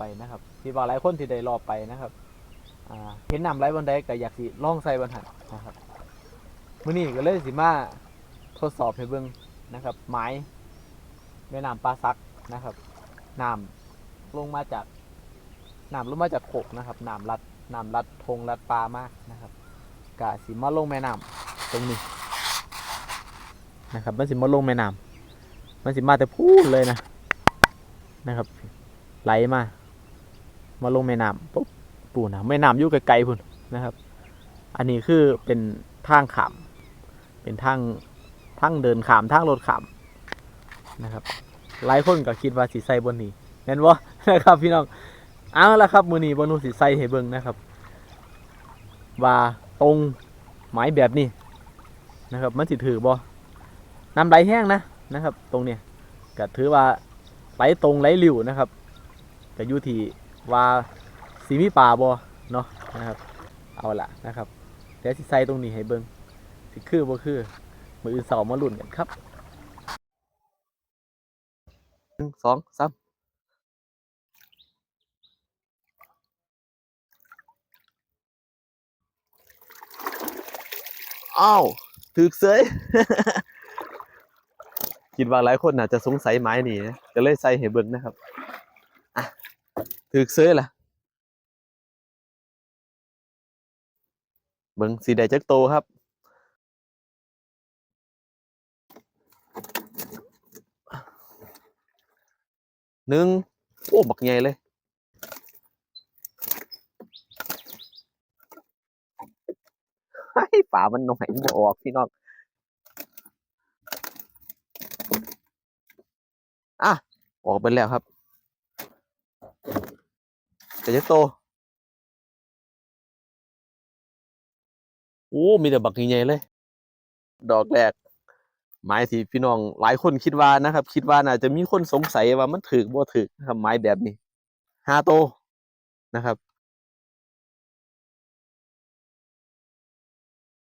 ไปนะครับที่ว่าหลายคนที่ได้รอบไปนะครับเห็นนำไหลบนใดก็อยากสิล่องใส่บนหันนะครับมื้อนี้ก็เลยสิมาทดสอบให้เบิ่งนะครับ ไม้แม่น้ำปลาซักนะครับน้ำลงมาจากน้ำลงมาจากโขกนะครับน้ำลัดน้ำลัดทงลัดปลามากนะครับกะสิมาลงแม่น้ำตรงนี้นะครับมันสิมาลงแม่น้ำมันสิมาแต่พูดเลยนะนะครับ ไหลมา มาลงแม่น้ำปุ๊บปูนะแม่น้ำอยู่ไกลๆพุ่นนะครับ อันนี้คือเป็นทางขามเป็นทางทางเดินขามทางรถขามนะครับ หลายคนก็คิดว่าสีใสบนนี้เห็นบ่นะครับพี่น้องเอาละครับมือนี้บนูสีใสให้เบิ่งนะครับ ว่าตรงไม้แบบนี้นะครับมันสิถือบ่น้ำไหลแห้งนะนะครับ ตรงเนี้ยก็ถือว่าไหลตรงไหลหลิวนะครับก็อยู่ที่ ว่าสีมีป่าบ่เนาะนะครับ เอาละนะครับเดี๋ยวสิใส่ตรงนี้ให้เบิ่งสิคือบ่คือ มืออื่นเสามาลุ้นกันครับหนึ่งสองสามอ้าวถึกเสยคิดว่าหลายคนน่าจะสงสัยไม้นี่นะก็เลยใส่ให้เบิ่งนะครับ ถึกเสื้อล่ะ เบิ่งสีใดงจักโตครับ หนึ่งโอ้ บักใหญ่เลยไอ้ฝามันหน่อยมันบ่ออกพี่น้อง อะ ออกไปแล้วครับ จะยักโต โอ้ มีแต่บักใหญ่ๆเลย ดอกแรกไม้ที่พี่น้องหลายคนคิดว่านะครับ คิดว่าน่าจะมีคนสงสัยว่ามันถือบ่ถือนะครับไม้แบบนี้ห้าโตนะครับ